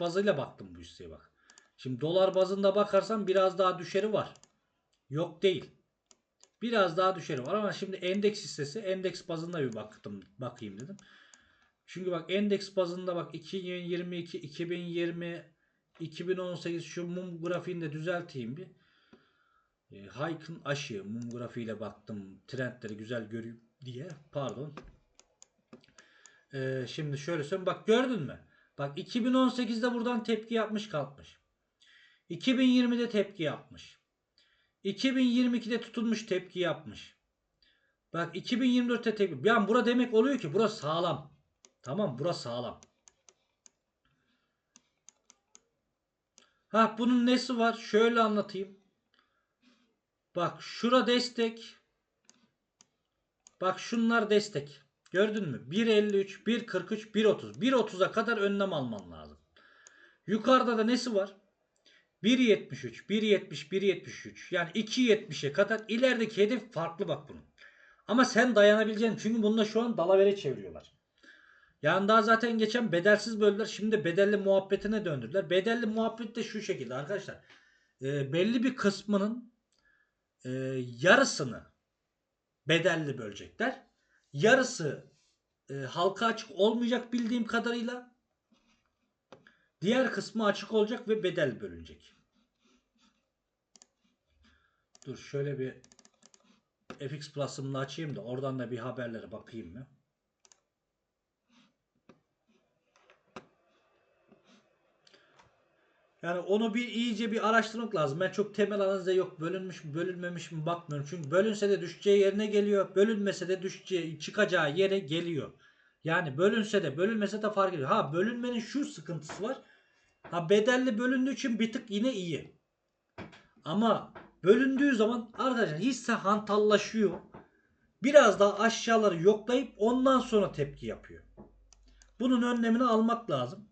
bazıyla baktım bu hisseye bak. Şimdi dolar bazında bakarsan biraz daha düşeri var. Yok değil. Biraz daha düşeri var ama şimdi endeks hissesi endeks bazında bir baktım bakayım dedim. Çünkü bak endeks bazında bak 2022, 2020, 2018 şu mum grafiğini de düzelteyim bir. E, Hayk'ın aşı mum grafiğiyle baktım trendleri güzel göreyim diye. Pardon. E, şimdi şöyle söyleyeyim. Bak gördün mü? Bak 2018'de buradan tepki yapmış kalkmış. 2020'de tepki yapmış. 2022'de tutulmuş tepki yapmış. Bak 2024'te tepki. Yani bura demek oluyor ki burası sağlam. Tamam burası sağlam. Ha bunun nesi var? Şöyle anlatayım. Bak şura destek. Bak şunlar destek. Gördün mü? 1.53, 1.43, 1.30. 1.30'a kadar önlem alman lazım. Yukarıda da nesi var? 1.73, 1.70, 1.73. Yani 2.70'e kadar ilerideki hedef farklı bak bunun. Ama sen dayanabileceksin. Çünkü bununla şu an dalavere çeviriyorlar. Yani daha zaten geçen bedelsiz böldüler. Şimdi bedelli muhabbetine döndürdüler. Bedelli muhabbet de şu şekilde arkadaşlar. E, belli bir kısmının e, yarısını bedelli bölecekler. Yarısı e, halka açık olmayacak bildiğim kadarıyla. Diğer kısmı açık olacak ve bedel bölünecek. Dur şöyle bir FX Plus'ımla açayım da oradan da bir haberlere bakayım mı? Yani onu bir iyice bir araştırmak lazım. Ben çok temel analize yok bölünmüş mü bölünmemiş mi bakmıyorum. Çünkü bölünse de düşeceği yerine geliyor. Bölünmese de düşeceği çıkacağı yere geliyor. Yani bölünse de bölünmese de fark ediyor. Ha bölünmenin şu sıkıntısı var. Ha bedelli bölündüğü için bir tık yine iyi. Ama bölündüğü zaman arkadaşlar hisse hantallaşıyor. Biraz daha aşağıları yoklayıp ondan sonra tepki yapıyor. Bunun önlemini almak lazım.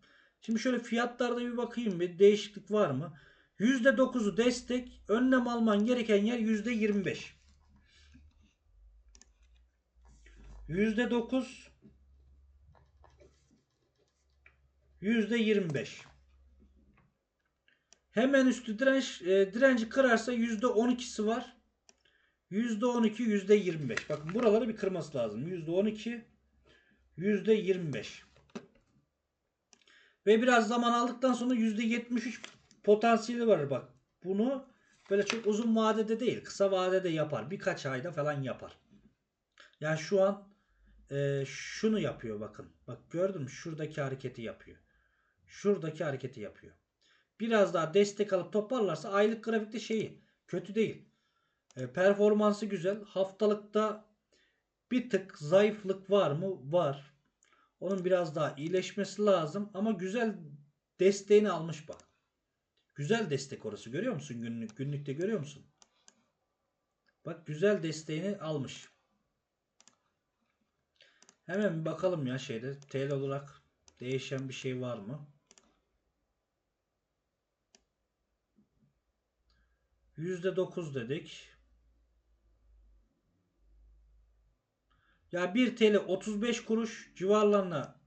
Şimdi şöyle fiyatlarda bir bakayım bir değişiklik var mı? %9'u destek, önlem alman gereken yer %25. %9 %25. Hemen üstü direnç e, direnci kırarsa %12'si var. %12 %25. Bakın buraları bir kırması lazım. %12 %25. Ve biraz zaman aldıktan sonra %73 potansiyeli var bak. Bunu böyle çok uzun vadede değil kısa vadede yapar. Birkaç ayda falan yapar. Yani şu an e, şunu yapıyor bakın. Bak gördün mü? Şuradaki hareketi yapıyor. Şuradaki hareketi yapıyor. Biraz daha destek alıp toparlarsa aylık grafikte şeyi kötü değil. E, performansı güzel. Haftalıkta bir tık zayıflık var mı? Var. Onun biraz daha iyileşmesi lazım. Ama güzel desteğini almış bak. Güzel destek orası. Görüyor musun günlük? Günlükte görüyor musun? Bak güzel desteğini almış. Hemen bir bakalım ya şeyde. TL olarak değişen bir şey var mı? %9 dedik. Ya 1 TL 35 kuruş civarlarına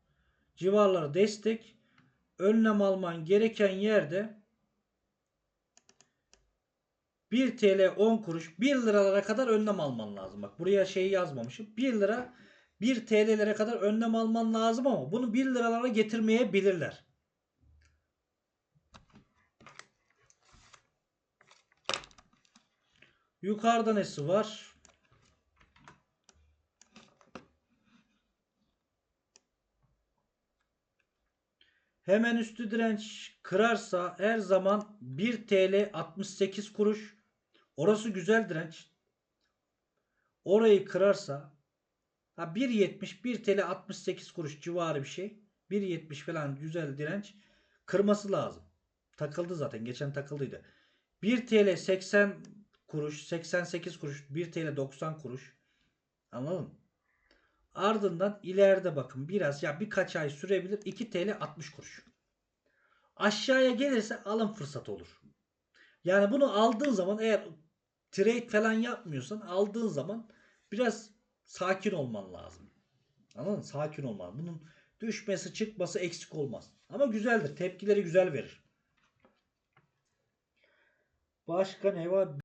civarlara destek. Önlem alman gereken yerde 1 TL 10 kuruş 1 liralara kadar önlem alman lazım. Bak buraya şeyi yazmamışım. 1 lira 1 TL'lere kadar önlem alman lazım ama bunu 1 liralara getirmeyebilirler. Yukarıda nesi var? Hemen üstü direnç kırarsa her zaman 1 TL 68 kuruş. Orası güzel direnç. Orayı kırarsa ha 1.70 1 TL 68 kuruş civarı bir şey. 1.70 falan güzel direnç kırması lazım. Takıldı zaten. Geçen takıldıydı. 1 TL 80 kuruş, 88 kuruş, 1 TL 90 kuruş. Anladın mı? Ardından ileride bakın biraz ya birkaç ay sürebilir 2 TL 60 kuruş. Aşağıya gelirse alım fırsatı olur. Yani bunu aldığın zaman eğer trade falan yapmıyorsan aldığın zaman biraz sakin olman lazım. Anladın mı? Sakin olman. Bunun Düşmesi çıkması eksik olmaz. Ama güzeldir. Tepkileri güzel verir. Başka ne var?